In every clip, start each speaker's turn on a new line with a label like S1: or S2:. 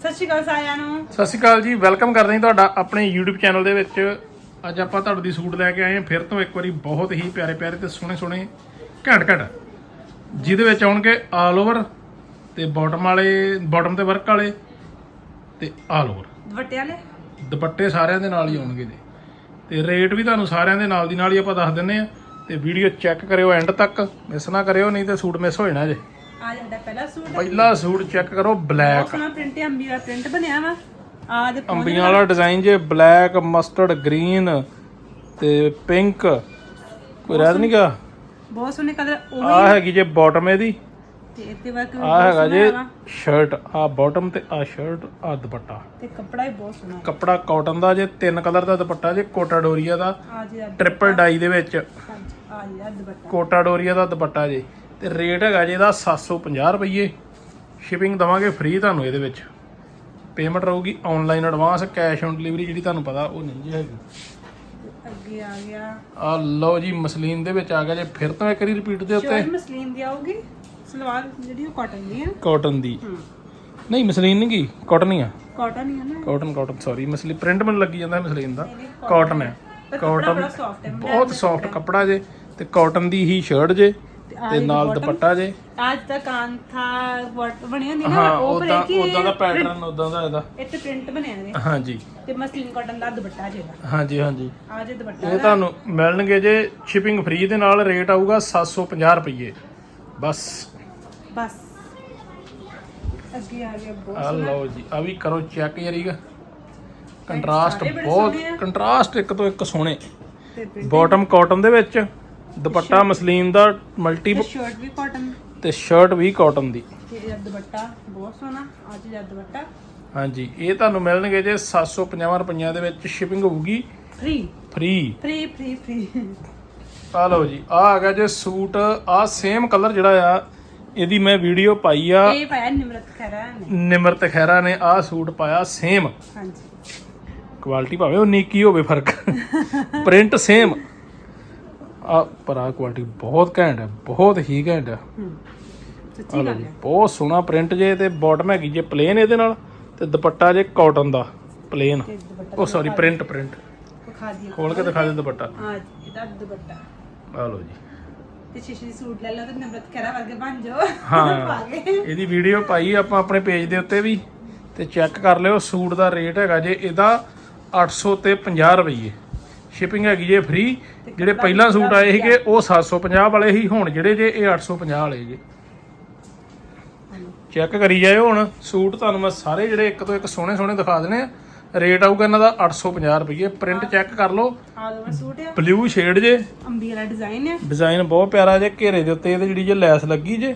S1: ਸਤਿ ਸ਼੍ਰੀ ਅਕਾਲ ਸਾਰਿਆਂ ਨੂੰ।
S2: ਸਤਿ ਸ਼੍ਰੀ ਅਕਾਲ ਜੀ ਵੈਲਕਮ ਕਰਦੇ ਹਾਂ ਤੁਹਾਡਾ ਆਪਣੇ YouTube ਚੈਨਲ ਦੇ ਵਿੱਚ। ਅੱਜ ਆਪਾਂ ਤੁਹਾਡੇ ਦੀ ਸੂਟ ਲੈ ਕੇ ਆਏ ਹਾਂ ਫਿਰ ਤੋਂ ਇੱਕ ਵਾਰੀ ਬਹੁਤ ਹੀ ਪਿਆਰੇ ਪਿਆਰੇ ਤੇ ਸੋਹਣੇ ਸੋਹਣੇ ਘੈਂਟ ਘੈਂਟ ਜਿਹਦੇ ਵਿੱਚ ਆਉਣਗੇ ਆਲ ਓਵਰ ਤੇ ਬਾਟਮ ਵਾਲੇ ਬਾਟਮ ਤੇ ਵਰਕ ਵਾਲੇ ਤੇ ਆਲ ਓਵਰ
S1: ਦੁਪੱਟੇ ਵਾਲੇ?
S2: ਦੁਪੱਟੇ ਸਾਰਿਆਂ ਦੇ ਨਾਲ ਹੀ ਆਉਣਗੇ ਜੀ। ਤੇ ਰੇਟ ਵੀ ਤੁਹਾਨੂੰ ਸਾਰਿਆਂ ਦੇ ਨਾਲ ਦੀ ਨਾਲ ਹੀ ਆਪਾਂ ਦੱਸ ਦਿੰਨੇ ਆ ਤੇ ਵੀਡੀਓ ਚੈੱਕ ਕਰਿਓ ਐਂਡ ਤੱਕ ਮਿਸ ਨਾ ਕਰਿਓ ਨਹੀਂ ਤੇ ਸੂਟ ਮਿਸ ਹੋ ਜਾਣਾ ਜੇ।
S1: ਆ ਸਾਡਾ ਪਹਿਲਾ ਸੂਟ ਹੈ।
S2: ਪਹਿਲਾ ਸੂਟ ਚੈੱਕ ਕਰੋ ਬਲੈਕ
S1: ਸੋਹਣਾ ਪ੍ਰਿੰਟ ਅੰਬੀ ਦਾ ਪ੍ਰਿੰਟ ਬਣਿਆ ਵਾ। ਆ ਦੇ ਪਹੁੰਚ
S2: ਅੰਬੀਆਂ ਵਾਲਾ ਡਿਜ਼ਾਈਨ ਜੇ ਬਲੈਕ ਮਸਟਰਡ ਗ੍ਰੀਨ ਤੇ ਪਿੰਕ ਕੋਈ ਰਹਿ ਨਹੀਂ ਗਿਆ?
S1: ਬਹੁਤ ਸੋਹਣੇ ਕਲਰ ਉਹ
S2: ਆ ਹੈਗੀ ਜੇ ਬਾਟਮ ਇਹਦੀ।
S1: ਤੇ ਇੱਥੇ ਵਰਕ
S2: ਆ ਹੈਗਾ ਜੇ ਸ਼ਰਟ ਆ ਬਾਟਮ ਤੇ ਆ ਸ਼ਰਟ ਆ ਦੁਪੱਟਾ।
S1: ਤੇ ਕੱਪੜਾ ਵੀ ਬਹੁਤ ਸੋਹਣਾ।
S2: ਕੱਪੜਾ ਕਾਟਨ ਦਾ ਜੇ ਤਿੰਨ ਕਲਰ ਦਾ ਦੁਪੱਟਾ ਜੇ ਕੋਟਾ ਡੋਰੀਆ ਦਾ।
S1: ਆ ਜੀ ਆ
S2: ਟ੍ਰਿਪਲ ਡਾਈ ਦੇ ਵਿੱਚ।
S1: ਆ ਜੀ ਆ ਦੁਪੱਟਾ।
S2: ਕੋਟਾ ਡੋਰੀਆ ਦਾ ਦੁਪੱਟਾ ਜੇ। ਤੇ ਰੇਟ ਹੈਗਾ ਜੇ ਇਹਦਾ 750 ਰੁਪਏ ਸ਼ਿਪਿੰਗ ਦਵਾਂਗੇ ਫ੍ਰੀ ਤੁਹਾਨੂੰ ਇਹਦੇ ਵਿੱਚ। ਪੇਮੈਂਟ ਰਹੂਗੀ online advance cash on delivery ਜਿਹੜੀ ਤੁਹਾਨੂੰ ਪਤਾ ਉਹ ਨਹੀਂ ਜੀ ਹੈਗੀ।
S1: ਅੱਗੇ ਆ ਗਿਆ।
S2: ਆ ਲਓ ਜੀ ਮਸਲੀਨ ਦੇ ਵਿੱਚ ਆ ਗਿਆ ਜੇ ਫਿਰ ਤੋਂ ਇੱਕ ਵਾਰੀ ਰਿਪੀਟ ਦੇ ਉੱਤੇ।
S1: ਮਸਲੀਨ ਦੀ ਆਊਗੀ। ਸਲਵਾਰ ਜਿਹੜੀ ਉਹ ਕਾਟਨ ਦੀ ਹੈ।
S2: ਕਾਟਨ ਦੀ। ਨਹੀਂ ਮਸਲੀਨ ਨਹੀਂ ਗੀ ਕਾਟਨ ਹੀ ਆ।
S1: ਕਾਟਨ ਹੀ ਨਾ।
S2: Cotton cotton sorry muslin print ਮੈਨੂੰ ਲੱਗੀ ਜਾਂਦਾ ਮਸਲੀਨ ਦਾ। ਕਾਟਨ ਹੈ। ਕਾਟਨ ਬਹੁਤ ਸੌਫਟ ਕੱਪੜਾ ਜੇ ਤੇ ਕਾਟਨ ਦੀ ਹੀ ਸ਼ਰਟ ਜੇ।
S1: ਤੇ
S2: ਤੇ ਨਾਲ ਦੁਪੱਟਾ ਜੇ।
S1: ਅੱਜ ਤੱਕ ਕਾਂਥਾ ਵਰਕ ਬਣੀ ਹੁੰਦੀ ਨਾ
S2: ਹਾਂ
S1: ਉਹ ਪਰ
S2: ਉਦਾਂ
S1: ਇਹ ਕਿ
S2: ਉਦਾਂ ਦਾ ਪੈਟਰਨ ਉਦਾਂ ਦਾ ਇਹਦਾ।
S1: ਇੱਥੇ ਪ੍ਰਿੰਟ ਬਣਿਆ ਨੇ।
S2: ਹਾਂਜੀ।
S1: ਤੇ ਮਸਲੀਨ ਕਾਟਨ ਦਾ ਦੁਪੱਟਾ ਜਿਹੜਾ
S2: ਹਾਂਜੀ ਹਾਂਜੀ।
S1: ਆ ਜੇ ਦੁਪੱਟਾ
S2: ਇਹ ਤੁਹਾਨੂੰ ਮਿਲਣਗੇ ਜੇ ਸ਼ਿਪਿੰਗ ਫ੍ਰੀ ਦੇ ਨਾਲ ਰੇਟ ਆਊਗਾ 750 ਰੁਪਏ ਬਸ।
S1: ਬਸ। ਅੱਗੇ ਆ ਗਿਆ ਬਹੁਤ
S2: ਆ ਲਓ ਜੀ ਆ ਵੀ ਕਰੋ ਚੈੱਕ ਯਾਰੀਗਾ ਕੰਟਰਾਸਟ
S1: ਸਾਰੇ ਬੜੇ
S2: ਬਹੁਤ
S1: ਸੋਹਣੇ ਆ।
S2: ਕੰਟਰਾਸਟ ਇੱਕ ਤੋਂ ਇੱਕ ਸੋਹਣੇ।
S1: ਤੇ
S2: ਬਾਟਮ ਕਾਟਨ ਦੇ ਵਿੱਚ। ਦੁਪੱਟਾ ਮਸਲੀਨ ਦਾ ਮਲਟੀ
S1: ਤੇ ਸ਼ਰਟ ਵੀ ਕਾਟਨ
S2: ਤੇ ਸ਼ਰਟ ਵੀ ਕਾਟਨ ਦੀ।
S1: ਤੇ ਇਹਦਾ ਦੁਪੱਟਾ ਬਹੁਤ ਸੋਹਣਾ ਅੱਜ ਦਾ ਦੁਪੱਟਾ।
S2: ਹਾਂਜੀ ਇਹ ਤੁਹਾਨੂੰ ਮਿਲਣਗੇ ਜੇ 750 ਰੁਪਈਆਂ ਦੇ ਵਿੱਚ ਸ਼ਿਪਿੰਗ ਹੋਊਗੀ।
S1: Free
S2: free
S1: free free free
S2: ਆ ਲਓ ਜੀ ਆ ਆ ਗਿਆ ਜੇ ਸੂਟ ਆ ਸੇਮ ਕਲਰ ਜਿਹੜਾ ਆ ਇਹਦੀ ਮੈਂ ਵੀਡੀਓ ਪਾਈ ਆ।
S1: ਇਹ ਪਾਇਆ ਨਿਮਰਤ ਖਰਾ ਨੇ।
S2: ਨਿਮਰਤ ਖਹਿਰਾ ਨੇ ਆ ਸੂਟ ਪਾਇਆ ਸੇਮ
S1: ਹਾਂਜੀ।
S2: ਕੁਆਲਿਟੀ ਭਾਵੇਂ ਉਹ ਨੀਕੀ ਹੋਵੇ ਫ਼ਰਕ। ਪ੍ਰਿੰਟ ਸੇਮ ਆ ਪਰ ਆ ਕੁਆਲਿਟੀ ਬਹੁਤ ਘੈਂਟ ਹੈ ਬਹੁਤ ਹੀ ਘੈਂਟ ਹੈ।
S1: ਹੂੰ ਸੱਚੀ ਗੱਲ ਹੈ।
S2: ਬਹੁਤ ਸੋਹਣਾ ਪ੍ਰਿੰਟ ਜੇ ਤੇ ਬਾਟਮ ਹੈਗੀ ਜੇ ਪਲੇਨ ਇਹਦੇ ਨਾਲ ਤੇ ਦੁਪੱਟਾ ਜੇ ਕਾਟਨ ਦਾ ਪਲੇਨ ਉਹ ਸੌਰੀ ਪ੍ਰਿੰਟ ਪ੍ਰਿੰਟ
S1: ਵਿਖਾ ਦਿਓ।
S2: ਖੋਲ ਕੇ ਦਿਖਾ ਦੇ ਦੁਪੱਟਾ।
S1: ਆ ਇਹਦਾ ਦੁਪੱਟਾ।
S2: ਆ ਲਓ ਜੀ।
S1: ਤੇ ਸ਼ੀਸ਼ੇ ਸੂਟ ਲੈ ਲਓ ਤੇ ਨਿਮਰਤ ਖਰਾ ਵਰਗੇ ਬਣ ਜਾਓ।
S2: ਹਾਂ। ਇਹਦੀ ਵੀਡੀਓ ਪਾਈ ਆਪਾਂ ਆਪਣੇ ਪੇਜ ਦੇ ਉੱਤੇ ਵੀ ਤੇ ਚੈੱਕ ਕਰ ਲਿਓ ਸੂਟ ਦਾ ਰੇਟ ਹੈਗਾ ਜੇ ਇਹਦਾ 800 ਤੇ 50 ਰੁਪਏ ਸ਼ਿਪਿੰਗ ਹੈਗੀ ਜੇ ਫ੍ਰੀ ਜਿਹੜੇ ਪਹਿਲਾਂ ਸੂਟ ਆਏ ਸੀਗੇ ਉਹ 750 ਵਾਲੇ ਸੀ ਹੁਣ ਜਿਹੜੇ ਜੇ ਇਹ 850 ਵਾਲੇ ਜੇ। ਚੈੱਕ ਕਰੀ ਜਾਇਓ ਹੁਣ ਸੂਟ ਤੁਹਾਨੂੰ ਮੈਂ ਸਾਰੇ ਜਿਹੜੇ ਇੱਕ ਤੋਂ ਇੱਕ ਸੋਹਣੇ ਸੋਹਣੇ ਦਿਖਾ ਦੇਣੇ ਆ ਰੇਟ ਆਊਗਾ ਇਹਨਾਂ ਦਾ 850 ਰੁਪਏ ਪ੍ਰਿੰਟ ਚੈੱਕ ਕਰ ਲਓ।
S1: ਆ ਲਓ ਸੂਟ ਆ।
S2: ਬਲੂ ਸ਼ੇਡ ਜੇ।
S1: ਅੰਬੀ ਵਾਲਾ ਡਿਜ਼ਾਈਨ ਹੈ
S2: ਡਿਜ਼ਾਈਨ ਬਹੁਤ ਪਿਆਰਾ ਜੇ ਘੇਰੇ ਦੇ ਉੱਤੇ ਇਹਦੇ ਜਿਹੜੀ ਜੇ ਲੈਸ ਲੱਗੀ ਜੇ।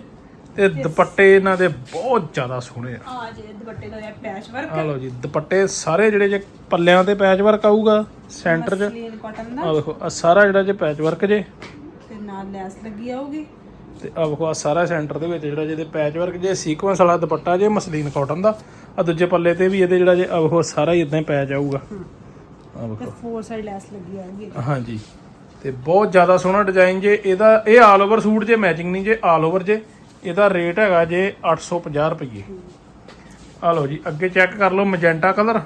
S2: ਤੇ ਦੁਪੱਟੇ ਇਹਨਾਂ ਦੇ ਬਹੁਤ ਜ਼ਿਆਦਾ ਸੋਹਣੇ ਆ।
S1: ਆ ਜੇ ਦੁਪੱਟੇ ਦਾ ਇਹ ਪੈਚ ਵਰਕ
S2: ਆ ਲਓ ਜੀ ਦੁਪੱਟੇ ਸਾਰੇ ਜਿਹੜੇ ਜੇ ਪੱਲਿਆਂ ਤੇ ਪੈਚ ਵਰਕ ਆਊਗਾ ਸੈਂਟਰ 'ਚ।
S1: ਕਾਟਨ ਦਾ।
S2: ਆ ਦੇਖੋ ਆ ਸਾਰਾ ਜਿਹੜਾ ਜੇ ਪੈਚ ਵਰਕ ਜੇ।
S1: ਤੇ ਨਾਲ ਲੈਸ ਲੱਗੀ ਆਊਗੀ।
S2: ਤੇ ਆ ਦੇਖੋ ਆ ਸਾਰਾ ਸੈਂਟਰ ਦੇ ਵਿੱਚ ਜਿਹੜਾ ਜਿਹਦੇ ਪੈਚ ਵਰਕ ਜੇ ਸੀਕੁਐਂਸ ਵਾਲਾ ਦੁਪੱਟਾ ਜੇ ਮਸਲੀਨ ਕਾਟਨ ਦਾ। ਆ ਦੂਜੇ ਪੱਲੇ ਤੇ ਵੀ ਇਹਦੇ ਜਿਹੜਾ ਜੇ ਆ ਦੇਖੋ ਸਾਰਾ ਹੀ ਇਦਾਂ ਹੀ ਪੈਚ ਆਊਗਾ। ਆ ਦੇਖੋ
S1: ਤੇ ਫੋਰ ਸਾਈਡ ਲੈਸ ਲੱਗੀ ਆਊਗੀ।
S2: ਹਾਂਜੀ। ਤੇ ਬਹੁਤ ਜ਼ਿਆਦਾ ਸੋਹਣਾ ਡਿਜ਼ਾਈਨ ਜੇ ਇਹਦਾ ਇਹ ਆਲ ਓਵਰ ਸੂਟ ਜੇ ਮੈਚਿੰਗ ਨਹੀਂ ਜੇ ਆਲ ਓਵਰ ਜੇ। ਇਹਦਾ ਰੇਟ ਹੈਗਾ ਜੇ 850 ਰੁਪਏ ਆ ਲਓ ਜੀ ਅੱਗੇ ਚੈੱਕ ਕਰ ਲਓ ਮੈਜੈਂਟਾ ਕਲਰ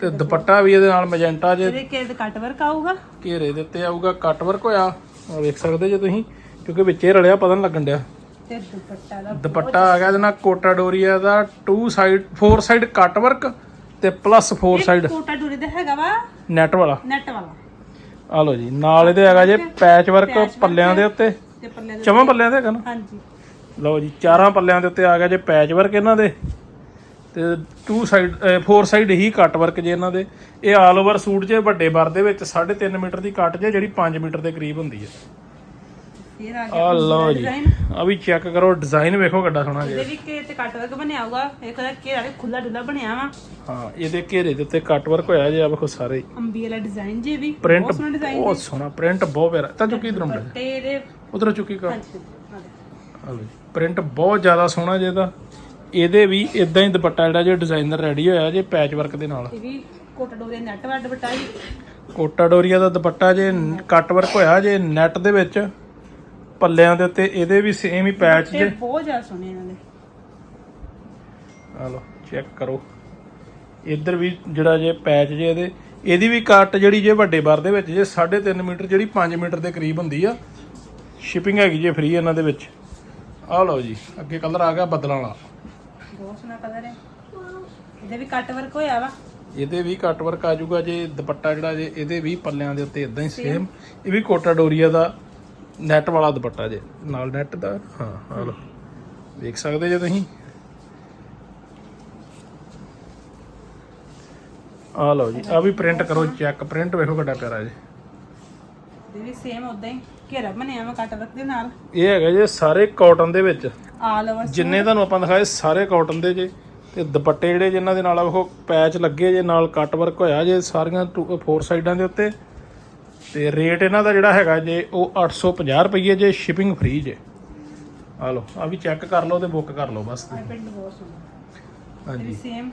S2: ਤੇ ਦੁਪੱਟਾ ਵੀ ਇਹਦੇ ਨਾਲ ਮੈਜੈਂਟਾ ਜੇ
S1: ਇਹਦੇ ਕੇ ਕੱਟ ਵਰਕ ਆਊਗਾ?
S2: ਘੇਰੇ ਦੇ ਉੱਤੇ ਆਊਗਾ ਕੱਟ ਵਰਕ ਹੋਇਆ। ਆ ਵੇਖ ਸਕਦੇ ਜੇ ਤੁਸੀਂ ਕਿਉਂਕਿ ਵਿੱਚੇ ਰਲਿਆ ਪਤਾ ਨਹੀਂ ਲੱਗਣ ਡਿਆ।
S1: ਤੇ ਦੁਪੱਟਾ ਦਾ
S2: ਦੁਪੱਟਾ ਆ ਗਿਆ ਇਹਦੇ ਨਾਲ ਕੋਟਾ ਡੋਰੀਆ ਦਾ 2 ਸਾਈਡ 4 ਸਾਈਡ ਕੱਟ ਵਰਕ ਤੇ ਪਲੱਸ 4 ਸਾਈਡ
S1: ਕੋਟਾ ਡੋਰੀ ਦਾ ਹੈਗਾ ਵਾ?
S2: ਨੈਟ ਵਾਲਾ।
S1: ਨੈਟ ਵਾਲਾ।
S2: ਆ ਲਓ ਜੀ ਨਾਲ ਇਹਦੇ ਹੈਗਾ ਜੇ ਪੈਚ ਵਰਕ ਪੱਲਿਆਂ ਦੇ ਉੱਤੇ।
S1: ਤੇ ਦੇ
S2: ਚਵਾਂ ਪੱਲਿਆਂ ਦੇ ਹੈਗਾ ਨਾ?
S1: ਹਾਂਜੀ।
S2: ਲਓ ਜੀ ਚਾਰਾਂ ਪੱਲਿਆਂ ਦੇ ਉੱਤੇ ਆ ਗਿਆ ਜੇ ਪੈਚ ਵਰਕ ਇਹਨਾਂ ਦੇ ਤੇ 2 ਸਾਈਡ 4 ਸਾਈਡ ਹੀ ਕੱਟ ਵਰਕ ਜੇ ਇਹਨਾਂ ਦੇ। ਇਹ ਆਲ ਓਵਰ ਸੂਟ ਜੇ ਵੱਡੇ ਬਰ ਦੇ ਵਿੱਚ 3.5 ਮੀਟਰ ਦੀ ਕੱਟ ਜੇ ਜਿਹੜੀ 5 ਮੀਟਰ ਦੇ ਕਰੀਬ ਹੁੰਦੀ ਹੈ।
S1: ਫਿਰ ਆ ਗਿਆ
S2: ਆ ਲਓ ਜੀ ਆ ਵੀ ਚੈੱਕ ਕਰੋ ਡਿਜ਼ਾਈਨ ਵੇਖੋ ਕਿੱਡਾ ਸੋਹਣਾ
S1: ਇਹਦੇ
S2: ਜੇ
S1: ਵੀ ਕੇ ਤੇ ਕੱਟ ਵਰਕ ਬਣਿਆ ਹੋਊਗਾ। ਇੱਕ ਉਹਦਾ ਘੇਰਾ ਵੀ ਖੁੱਲਾ ਡੁੱਲਾ ਬਣਿਆ ਵਾ।
S2: ਹਾਂ ਇਹਦੇ ਘੇਰੇ ਦੇ ਉੱਤੇ ਕੱਟ ਵਰਕ ਹੋਇਆ ਜੇ ਆ ਵੇਖੋ ਸਾਰੇ।
S1: ਅੰਬੀ ਵਾਲਾ ਡਿਜ਼ਾਈਨ ਜੇ ਵੀ।
S2: ਪ੍ਰਿੰਟ
S1: ਬਹੁਤ ਸੋਹਣਾ ਡਿਜ਼ਾਈਨ
S2: ਬਹੁਤ ਸੋਹਣਾ ਪ੍ਰਿੰਟ ਬਹੁਤ ਪਿਆਰਾ। ਤਾਂ ਚੁੱਕੀ ਇਧਰੋਂ
S1: ਤੇ ਇਹਦੇ
S2: ਉਧਰ ਚੁੱਕੀ ਕਰ।
S1: ਹਾਂਜੀ
S2: ਲਓ ਜੀ ਪ੍ਰਿੰਟ ਬਹੁਤ ਜ਼ਿਆਦਾ ਸੋਹਣਾ ਜੇ ਇਹਦਾ। ਇਹਦੇ ਵੀ ਇਦਾਂ ਹੀ ਦੁਪੱਟਾ ਜਿਹੜਾ ਜੇ ਡਿਜ਼ਾਈਨਰ ਰੈਡੀ ਹੋਇਆ ਜੇ ਪੈਚ ਵਰਕ ਦੇ ਨਾਲ।
S1: ਇਹ ਵੀ ਕੋਟਾ
S2: ਡੋਰੀਆ ਦਾ ਦੁਪੱਟਾ ਜੇ ਕੱਟ ਵਰਕ ਹੋਇਆ ਜੇ ਨੈਟ ਦੇ ਵਿੱਚ ਪੱਲਿਆਂ ਦੇ ਉੱਤੇ ਇਹਦੇ ਵੀ ਸੇਮ ਹੀ ਪੈਚ ਜੇ।
S1: ਬਹੁਤ ਜ਼ਿਆਦਾ ਸੋਹਣੇ ਇਹਨਾਂ ਦੇ।
S2: ਆ ਲਓ ਚੈੱਕ ਕਰੋ। ਇੱਧਰ ਵੀ ਜਿਹੜਾ ਜੇ ਪੈਚ ਜੇ ਇਹਦੇ ਇਹਦੀ ਵੀ ਕੱਟ ਜਿਹੜੀ ਜੇ ਵੱਡੇ ਬਾਰ ਦੇ ਵਿੱਚ ਜੇ 3.5 ਮੀਟਰ ਜਿਹੜੀ 5 ਮੀਟਰ ਦੇ ਕਰੀਬ ਹੁੰਦੀ ਆ ਸ਼ਿਪਿੰਗ ਹੈਗੀ ਜੇ ਫ੍ਰੀ ਇਹਨਾਂ ਦੇ ਵਿੱਚ। ਆ ਲਓ ਜੀ ਅੱਗੇ ਕਲਰ ਆ ਗਿਆ ਬੱਦਲਾਂ ਵਾਲਾ।
S1: ਬਹੁਤ ਸੋਹਣਾ ਕਲਰ ਹੈ। ਇਹਦੇ ਵੀ ਕੱਟ ਵਰਕ ਹੋਇਆ ਵਾ।
S2: ਇਹਦੇ ਵੀ ਕੱਟ ਵਰਕ ਆ ਜਾਊਗਾ ਜੇ ਦੁਪੱਟਾ ਜਿਹੜਾ ਜੇ ਇਹਦੇ ਵੀ ਪੱਲਿਆਂ ਦੇ ਉੱਤੇ ਇਦਾਂ ਹੀ ਸੇਮ ਇਹ ਵੀ ਕੋਟਾ ਡੋਰੀਆ ਦਾ ਨੈਟ ਵਾਲਾ ਦੁਪੱਟਾ ਜੇ। ਨਾਲ ਨੈਟ ਦਾ ਹਾਂ ਆ ਲਓ। ਦੇਖ ਸਕਦੇ ਜੇ ਤੁਸੀਂ? ਆ ਲਓ ਜੀ ਆ ਵੀ ਪ੍ਰਿੰਟ ਕਰੋ ਚੈੱਕ ਪ੍ਰਿੰਟ ਵੇਖੋ ਕਿੱਡਾ ਪਿਆਰਾ ਜੀ।
S1: ਇਹ ਵੀ ਸੇਮ ਉਦਾਂ ਹੀ। ਘੇਰਾ ਬਣਿਆ ਵਾ ਕੱਟ ਵਰਕ ਦੇ ਨਾਲ।
S2: ਇਹ ਹੈਗਾ ਜੇ ਸਾਰੇ ਕਾਟਨ ਦੇ ਵਿੱਚ।
S1: ਆਲ ਓਵਰ
S2: ਜਿੰਨੇ ਤੁਹਾਨੂੰ ਆਪਾਂ ਦਿਖਾਏ ਸਾਰੇ ਕਾਟਨ ਦੇ ਜੇ। ਤੇ ਦੁਪੱਟੇ ਜਿਹੜੇ ਜਿਨ੍ਹਾਂ ਦੇ ਨਾਲ ਉਹ ਪੈਚ ਲੱਗੇ ਜੇ ਨਾਲ ਕੱਟ ਵਰਕ ਹੋਇਆ ਜੇ ਸਾਰੀਆਂ ਟੂ- ਫੋਰ ਸਾਈਡਾਂ ਦੇ ਉੱਤੇ। ਤੇ ਰੇਟ ਇਹਨਾਂ ਦਾ ਜਿਹੜਾ ਹੈਗਾ ਜੇ ਉਹ 850 ਰੁਪਏ ਜੇ ਸ਼ਿਪਿੰਗ ਫ੍ਰੀ ਜੇ। ਆ ਲਓ ਆ ਵੀ ਚੈੱਕ ਕਰ ਲਓ ਤੇ ਬੁੱਕ ਕਰ ਲਓ ਬਸ।
S1: ਆਈ ਪ੍ਰਿੰਟ ਬਹੁਤ ਸੋਹਣਾ। ਇਹ
S2: ਹਾਂਜੀ।
S1: ਵੀ ਸੇਮ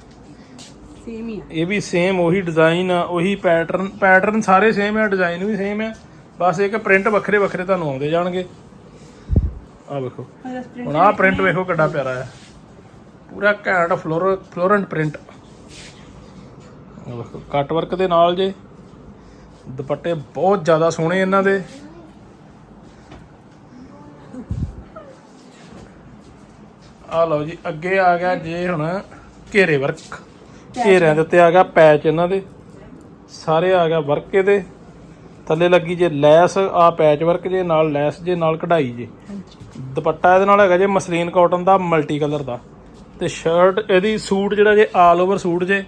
S1: ਸੇਮ ਹੀ ਆ।
S2: ਇਹ ਵੀ ਸੇਮ ਉਹੀ ਡਿਜ਼ਾਈਨ ਆ ਉਹੀ ਪੈਟਰਨ ਪੈਟਰਨ ਸਾਰੇ ਸੇਮ ਆ ਡਿਜ਼ਾਈਨ ਵੀ ਸੇਮ ਆ। ਬਸ ਇੱਕ ਪ੍ਰਿੰਟ ਵੱਖਰੇ ਵੱਖਰੇ ਤੁਹਾਨੂੰ ਆਉਂਦੇ ਜਾਣਗੇ। ਆ ਵੇਖੋ। ਹੁਣ ਆਹ ਪ੍ਰਿੰਟ ਵੇਖੋ ਕਿੱਡਾ ਪਿਆਰਾ ਹੈ। ਪੂਰਾ ਘੈਂਟ ਫਲੋਰ ਫਲੋਰੈਂਟ ਪ੍ਰਿੰਟ ਵੇਖੋ ਕੱਟ ਵਰਕ ਦੇ ਨਾਲ ਜੇ ਦੁਪੱਟੇ ਬਹੁਤ ਜ਼ਿਆਦਾ ਸੋਹਣੇ ਇਹਨਾਂ ਦੇ। ਆ ਲਓ ਜੀ ਅੱਗੇ ਆ ਗਿਆ ਜੇ ਹੁਣ ਘੇਰੇ ਵਰਕ ਘੇਰਿਆਂ ਦੇ ਉੱਤੇ ਆ ਗਿਆ ਪੈਚ ਇਹਨਾਂ ਦੇ। ਸਾਰੇ ਆ ਗਿਆ ਵਰਕ ਇਹਦੇ। ਥੱਲੇ ਲੱਗੀ ਜੇ ਲੈਸ ਆ ਪੈਚ ਵਰਕ ਜੇ ਨਾਲ ਲੈਸ ਜੇ ਨਾਲ ਕਢਾਈ ਜੇ। ਦੁਪੱਟਾ ਇਹਦੇ ਨਾਲ ਹੈਗਾ ਜੇ ਮਸਲੀਨ ਕਾਟਨ ਦਾ ਮਲਟੀ ਕਲਰ ਦਾ। ਤੇ ਸ਼ਰਟ ਇਹਦੀ ਸੂਟ ਜਿਹੜਾ ਜੇ ਆਲ ਓਵਰ ਸੂਟ ਜੇ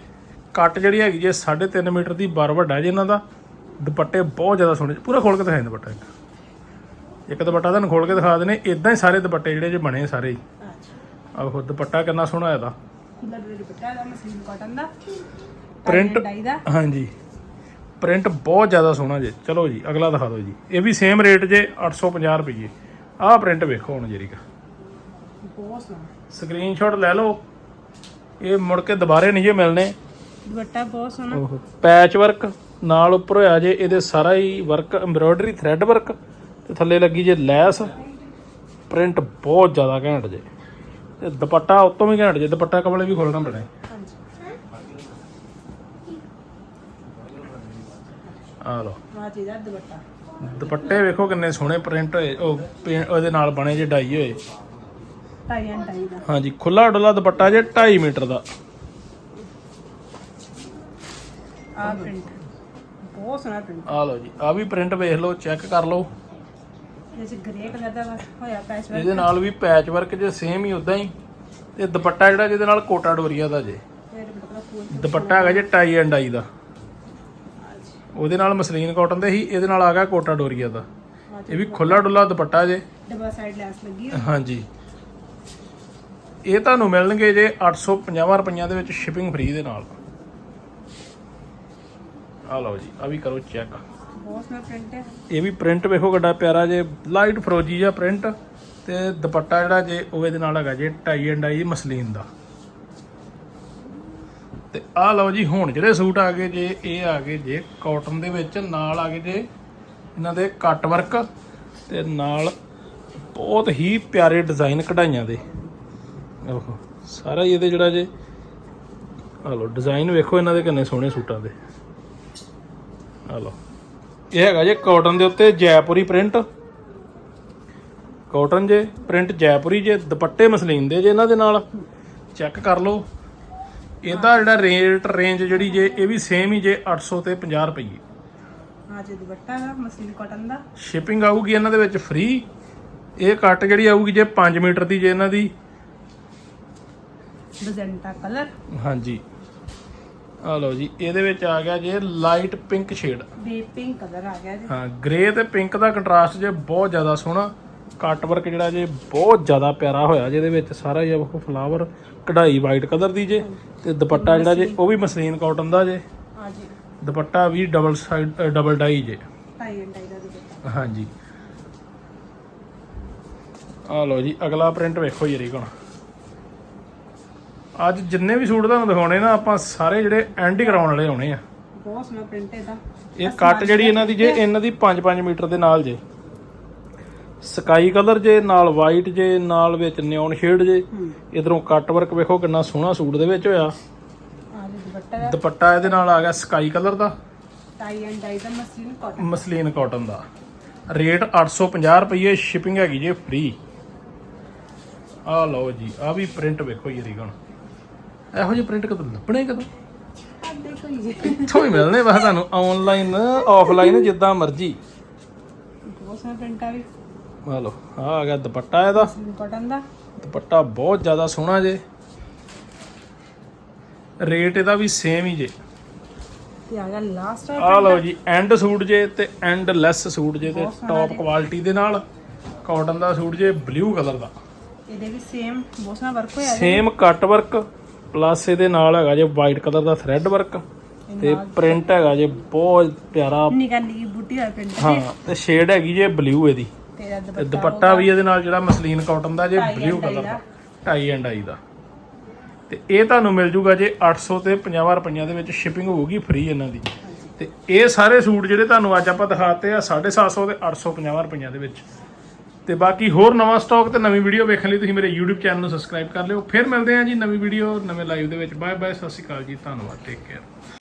S2: ਕੱਟ ਜਿਹੜੀ ਹੈਗੀ ਜੇ 3.5 ਮੀਟਰ ਦੀ ਬਾਰ ਵੱਡਾ ਜੇ ਇਹਨਾਂ ਦਾ। ਦੁਪੱਟੇ ਬਹੁਤ ਜ਼ਿਆਦਾ ਸੋਹਣੇ ਪੂਰਾ ਖੋਲ ਕੇ ਦਿਖਾਏ ਦੁਪੱਟਾ ਇੱਕ। ਇੱਕ ਦੁਪੱਟਾ ਤੁਹਾਨੂੰ ਖੋਲ ਕੇ ਦਿਖਾ ਦੇਣੇ ਇਦਾਂ ਹੀ ਸਾਰੇ ਦੁਪੱਟੇ ਜਿਹੜੇ ਜੇ ਬਣੇ ਸਾਰੇ ਹੀ।
S1: ਅੱਛਾ।
S2: ਆਹੋ ਦੁਪੱਟਾ ਕਿੰਨਾ ਸੋਹਣਾ
S1: ਦੁਪੱਟਾ ਦਾ ਮਸਲੀਨ ਕਾਟਨ ਦਾ।
S2: ਪ੍ਰਿੰਟ ਹਾਂਜੀ। ਪ੍ਰਿੰਟ ਬਹੁਤ ਜ਼ਿਆਦਾ ਸੋਹਣਾ ਜੇ। ਚਲੋ ਜੀ ਅਗਲਾ ਦਿਖਾ ਦਿਓ ਜੀ। ਇਹ ਵੀ ਸੇਮ ਰੇਟ ਜੇ 850 ਰੁਪਏ ਆਹ ਪ੍ਰਿੰਟ ਵੇਖੋ ਹੁਣ ਜਰੀਕਾ।
S1: ਬਹੁਤ ਸੋਹਣਾ।
S2: ਸਕਰੀਨਸ਼ਾਟ ਲੈ ਲਓ। ਇਹ ਮੁੜ ਕੇ ਦੁਬਾਰੇ ਨਹੀਂ ਜੇ ਮਿਲਣੇ।
S1: ਦੁਪੱਟਾ ਬਹੁਤ ਸੋਹਣਾ।
S2: ਪੈਚ ਵਰਕ ਨਾਲ ਉੱਪਰ ਹੋਇਆ ਜੇ ਇਹਦੇ ਸਾਰਾ ਹੀ ਵਰਕ ਐਮਬ੍ਰੋਇਡਰੀ ਥ੍ਰੈਡ ਵਰਕ ਤੇ ਥੱਲੇ ਲੱਗੀ ਜੇ ਲੈਸ। ਪ੍ਰਿੰਟ ਬਹੁਤ ਜ਼ਿਆਦਾ ਘੈਂਟ ਜੇ। ਤੇ ਦੁਪੱਟਾ ਉਤੋਂ ਵੀ ਘੈਂਟ ਜੇ ਦੁਪੱਟਾ ਕਮਲੇ ਵੀ ਖੋਲਣਾ ਪੈਣਾ।
S1: ਚੀਜ਼ ਦਾ ਦੁਪੱਟਾ।
S2: ਦੁਪੱਟੇ ਵੇਖੋ ਕਿੰਨੇ ਸੋਹਣੇ ਪ੍ਰਿੰਟ ਹੋਏ। ਉਹ ਪੇ- ਉਹਦੇ ਨਾਲ ਬਣੇ ਜੇ ਡਾਈ ਹੋਏ।
S1: ਟਾਈ ਐਂਡ ਟਾਈ ਦਾ।
S2: ਹਾਂਜੀ ਖੁੱਲਾ ਡੁੱਲਾ ਦੁਪੱਟਾ ਜੇ 2.5 ਮੀਟਰ ਦਾ।
S1: ਆਹ ਪ੍ਰਿੰਟ ਬਹੁਤ ਸੋਹਣਾ ਪ੍ਰਿੰਟ
S2: ਆਹ ਲਓ ਜੀ ਆਹ ਵੀ ਪ੍ਰਿੰਟ ਵੇਖ ਲਓ ਚੈੱਕ ਕਰ ਲਓ।
S1: ਇਹ ਚ ਗ੍ਰੇ ਕਲਰ ਦਾ ਵਾ- ਹੋਇਆ ਪੈਚ ਵਰਕ
S2: ਇਹਦੇ ਨਾਲ ਵੀ ਪੈਚ ਵਰਕ ਜੇ ਸੇਮ ਹੀ ਉਦਾਂ ਹੀ। ਤੇ ਦੁਪੱਟਾ ਜਿਹੜਾ ਜਿਹਦੇ ਨਾਲ ਕੋਟਾ ਡੋਰੀਆ ਦਾ ਜੇ।
S1: ਤੇ ਦੁਪੱਟਾ
S2: ਦੁਪੱਟਾ ਹੈਗਾ ਜੇ ਟਾਈ ਐਂਡ ਆਈ ਦਾ। ਉਹਦੇ ਨਾਲ ਮਸਲੀਨ ਕਾਟਨ ਦੇ ਹੀ ਇਹਦੇ ਨਾਲ ਆ ਗਿਆ ਕੋਟਾ ਡੋਰੀਆ ਦਾ। ਇਹ ਵੀ ਖੁੱਲਾ ਡੁੱਲਾ ਦੁਪੱਟਾ ਜੇ।
S1: ਡਬਲ ਸਾਈਡ ਲੈਸ ਲੱਗੀ ਹੋਈ।
S2: ਹਾਂਜੀ। ਇਹ ਤੁਹਾਨੂੰ ਮਿਲਣਗੇ ਜੇ 850 ਰੁਪਈਆਂ ਦੇ ਵਿੱਚ ਸ਼ਿਪਿੰਗ ਫ੍ਰੀ ਦੇ ਨਾਲ। ਆ ਲਓ ਜੀ ਆ ਵੀ ਕਰੋ ਚੈੱਕ
S1: ਬਹੁਤ ਸੋਹਣਾ ਪ੍ਰਿੰਟ ਹੈ।
S2: ਇਹ ਵੀ ਪ੍ਰਿੰਟ ਵੇਖੋ ਕਿੱਡਾ ਪਿਆਰਾ ਜੇ ਲਾਈਟ ਫਰੋਜੀ ਜਿਹਾ ਪ੍ਰਿੰਟ ਤੇ ਦੁਪੱਟਾ ਜਿਹੜਾ ਜੇ ਉਹ ਇਹਦੇ ਨਾਲ ਹੈਗਾ ਜੇ ਟਾਈ ਐਂਡ ਆਈ ਮਸਲੀਨ ਦਾ। ਤੇ ਆਹ ਲਓ ਜੀ, ਹੁਣ ਜਿਹੜੇ ਸੂਟ ਆ ਗਏ ਜੇ, ਇਹ ਆ ਗਏ ਜੇ ਕਾਟਨ ਦੇ ਵਿੱਚ, ਨਾਲ ਆ ਗਏ ਜੇ ਇਹਨਾਂ ਦੇ ਕੱਟ ਵਰਕ ਤੇ ਨਾਲ ਬਹੁਤ ਹੀ ਪਿਆਰੇ ਡਿਜ਼ਾਈਨ ਕਢਾਈਆਂ ਦੇ। ਓਹੋ, ਸਾਰਾ ਹੀ ਇਹਦੇ ਜਿਹੜਾ ਜੇ, ਆ ਲਓ ਡਿਜ਼ਾਈਨ ਵੇਖੋ ਇਹਨਾਂ ਦੇ ਕਿੰਨੇ ਸੋਹਣੇ ਸੂਟਾਂ ਦੇ। ਆ ਲਓ, ਇਹ ਹੈਗਾ ਜੇ ਕਾਟਨ ਦੇ ਉੱਤੇ ਜੈਪੁਰੀ ਪ੍ਰਿੰਟ ਕਾਟਨ ਜੇ ਪ੍ਰਿੰਟ ਜੈਪੁਰੀ ਜੇ, ਦੁਪੱਟੇ ਮਸਲੀਨ ਦੇ ਜੇ ਇਹਨਾਂ ਦੇ ਨਾਲ। ਚੈੱਕ ਕਰ ਲਓ। ਇਹਦਾ ਜਿਹੜਾ ਰੇਟ ਰੇਂਜ ਜਿਹੜੀ ਜੇ ਇਹ ਵੀ ਸੇਮ ਹੀ ਜੇ 800 ਤੇ 50 ਰੁਪਏ
S1: ਆਹ ਜੀ ਦੁਪੱਟਾ ਦਾ ਮਸਲੀਨ ਕਾਟਨ ਦਾ।
S2: ਸ਼ਿਪਿੰਗ ਆਊਗੀ ਇਹਨਾਂ ਦੇ ਵਿੱਚ ਫ੍ਰੀ ਇਹ ਕੱਟ ਜਿਹੜੀ ਆਊਗੀ ਜੇ 5 ਮੀਟਰ ਦੀ ਜੇ ਇਹਨਾਂ ਦੀ।
S1: ਕਲਰ
S2: ਹਾਂਜੀ। ਆ ਲਓ ਜੀ ਇਹਦੇ ਵਿੱਚ ਆ ਗਿਆ ਜੇ light pink shade
S1: baby pink colour ਆ ਗਿਆ ਜੀ।
S2: ਹਾਂ ਗ੍ਰੇ ਤੇ ਪਿੰਕ ਦਾ ਕੰਟਰਾਸਟ ਜੇ ਬਹੁਤ ਜ਼ਿਆਦਾ ਸੋਹਣਾ। ਕੱਟ ਵਰਕ ਜਿਹੜਾ ਜੇ ਬਹੁਤ ਜ਼ਿਆਦਾ ਪਿਆਰਾ ਹੋਇਆ ਜਿਹਦੇ ਵਿੱਚ ਸਾਰਾ ਇਹ ਵੇਖੋ ਫਲਾਵਰ ਕਢਾਈ ਵਾਈਟ ਕਲਰ ਦੀ ਜੇ ਤੇ ਦੁਪੱਟਾ ਜਿਹੜਾ ਜੇ ਉਹ ਵੀ ਮਸਲੀਨ ਕਾਟਨ ਦਾ ਜੇ।
S1: ਆ ਜੀ
S2: ਦੁਪੱਟਾ ਵੀ ਡਬਲ ਸਾਈਡ ਡਬਲ ਡਾਈ ਜੇ।
S1: ਟਾਈ ਐਂਡ ਟਾਈ ਦਾ ਦੁਪੱਟਾ।
S2: ਹਾਂਜੀ। ਆ ਲਓ ਜੀ ਅਗਲਾ ਪ੍ਰਿੰਟ ਵੇਖੋ ਜੀ ਰੀਕਣ ਅੱਜ ਜਿੰਨੇ ਵੀ ਸੂਟ ਤੁਹਾਨੂੰ ਦਿਖਾਉਣੇ ਨਾ ਆਪਾਂ ਸਾਰੇ ਜਿਹੜੇ ਐਂਟੀ ਕਰਾਉਣ ਵਾਲੇ ਆਉਣੇ ਆ।
S1: ਬਹੁਤ ਸੋਹਣਾ ਪ੍ਰਿੰਟ ਇਹਦਾ।
S2: ਇਹ ਕੱਟ ਜਿਹੜੀ ਇਹਨਾਂ ਦੀ ਜੇ ਇਹਨਾਂ ਦੀ 5-5 ਮੀਟਰ ਦੇ ਨਾਲ ਜੇ। ਸਕਾਈ ਕਲਰ ਜੇ ਨਾਲ ਵਾਈਟ ਜੇ ਨਾਲ ਵਿੱਚ ਨਿਓਨ ਸ਼ੇਡ ਜੇ ਇਧਰੋਂ ਕੱਟ ਵਰਕ ਵੇਖੋ ਕਿੰਨਾ ਸੋਹਣਾ ਸੂਟ ਦੇ ਵਿੱਚ ਹੋਇਆ।
S1: ਆ ਜੀ ਦੁਪੱਟਾ
S2: ਇਹਦੇ ਨਾਲ ਆ ਗਿਆ ਸਕਾਈ ਕਲਰ ਦਾ।
S1: ਟਾਈ ਐਂਡ ਡਾਈ ਦਾ ਮਸਲੀਨ ਕਾਟਨ
S2: ਮਸਲੀਨ ਕਾਟਨ ਦਾ। ਰੇਟ 850 ਰੁਪਏ ਸ਼ਿਪਿੰਗ ਹੈਗੀ ਜੇ ਫ੍ਰੀ ਆ ਲਓ ਜੀ ਆ ਵੀ ਪ੍ਰਿੰਟ ਵੇਖੋ ਜੀ ਰੀਗਨ ਇਹੋ ਜਿਹੇ ਪ੍ਰਿੰਟ ਕਦੋਂ ਲੱਭਣੇ ਕਦੋਂ?
S1: ਆ ਦੇਖੋ ਜੀ।
S2: ਇੱਥੋਂ ਹੀ ਮਿਲਣੇ ਵਾ ਤੁਹਾਨੂੰ ਆਨਲਾਈਨ ਆਫਲਾਈਨ ਜਿੱਦਾਂ ਮਰਜ਼ੀ।
S1: ਬਹੁਤ ਸੋਹਣਾ ਪ੍ਰਿੰਟ ਆ ਵੀ।
S2: ਆ ਆ ਆ ਗਿਆ ਦੁਪੱਟਾ ਇਹਦਾ।
S1: ਕਾਟਨ ਦਾ।
S2: ਦੁਪੱਟਾ ਬਹੁਤ ਜ਼ਿਆਦਾ ਸੋਹਣਾ ਜੇ। ਰੇਟ ਇਹਦਾ ਵੀ ਸੇਮ ਹੀ ਜੇ।
S1: ਤੇ ਆ ਗਿਆ ਲਾਸਟ
S2: ਆ ਲਓ ਜੀ ਐਂਡ ਸੂਟ ਜੇ ਤੇ ਐਂਡ ਲੈਸ ਸੂਟ ਜੇ ਤੇ
S1: ਬਹੁਤ ਸੋਹਣਾ
S2: ਟੌਪ
S1: ਜੀ।
S2: ਕੁਆਲਿਟੀ ਦੇ ਨਾਲ ਕਾਟਨ ਦਾ ਸੂਟ ਜੇ ਬਲੂ ਕਲਰ ਦਾ।
S1: ਇਹਦੇ ਵੀ ਸੇਮ ਬਹੁਤ ਸੋਹਣਾ ਵਰਕ ਹੋਇਆ ਜੀ।
S2: ਸੇਮ ਕੱਟ ਵਰਕ ਪਲੱਸ ਇਹਦੇ ਨਾਲ ਹੈਗਾ ਜੇ ਵਾਈਟ ਕਲਰ ਦਾ ਥ੍ਰੈਡ ਵਰਕ ਤੇ ਪ੍ਰਿੰਟ ਹੈਗਾ ਜੇ ਬਹੁਤ ਪਿਆਰਾ
S1: ਨਿੱਕਾ ਨਿੱਕੀ ਬੂਟੀ ਹੋਇਆ ਪ੍ਰਿੰਟ
S2: ਹਾਂ ਤੇ ਸ਼ੇਡ ਹੈਗੀ ਜੇ ਬਲੂ ਇਹਦੀ।
S1: ਦੁਪੱਟਾ
S2: ਦੁਪੱਟਾ ਵੀ ਇਹਦੇ ਨਾਲ ਜਿਹੜਾ ਮਸਲੀਨ ਕਾਟਨ ਦਾ ਜੇ ਬਲੂ ਕਲਰ
S1: ਦਾ।
S2: ਦਾ। ਟਾਈ ਐਂਡ ਆਈ ਦਾ। ਤੇ ਇਹ ਤੁਹਾਨੂੰ ਮਿਲ ਜੂਗਾ ਜੇ 800 ਤੇ 50 ਰੁਪਈਆਂ ਦੇ ਵਿੱਚ ਸ਼ਿਪਿੰਗ ਹੋਊਗੀ ਫ੍ਰੀ ਇਹਨਾਂ ਦੀ। ਤੇ ਇਹ ਸਾਰੇ ਸੂਟ ਜਿਹੜੇ ਤੁਹਾਨੂੰ ਅੱਜ ਆਪਾਂ ਦਿਖਾਤੇ ਆ 750 ਤੇ 850 ਰੁਪਈਆਂ ਦੇ ਵਿੱਚ। ਤੇ ਬਾਕੀ ਹੋਰ ਨਵਾਂ ਸਟਾਕ ਤੇ ਨਵੀਂ ਵੀਡੀਓ ਵੇਖਣ ਲਈ ਤੁਸੀਂ ਮੇਰੇ YouTube ਚੈਨਲ ਨੂੰ ਸਬਸਕ੍ਰਾਈਬ ਕਰ ਲਿਓ। ਫਿਰ ਮਿਲਦੇ ਹਾਂ ਜੀ ਨਵੀਂ ਵੀਡੀਓ ਨਵੇਂ ਲਾਈਵ ਦੇ ਵਿੱਚ। ਬਾਏ ਬਾਏ ਸਤਿ ਸ਼੍ਰੀ ਅਕਾਲ ਜੀ ਧੰਨਵਾਦ ਟੇਕ ਕੇਅਰ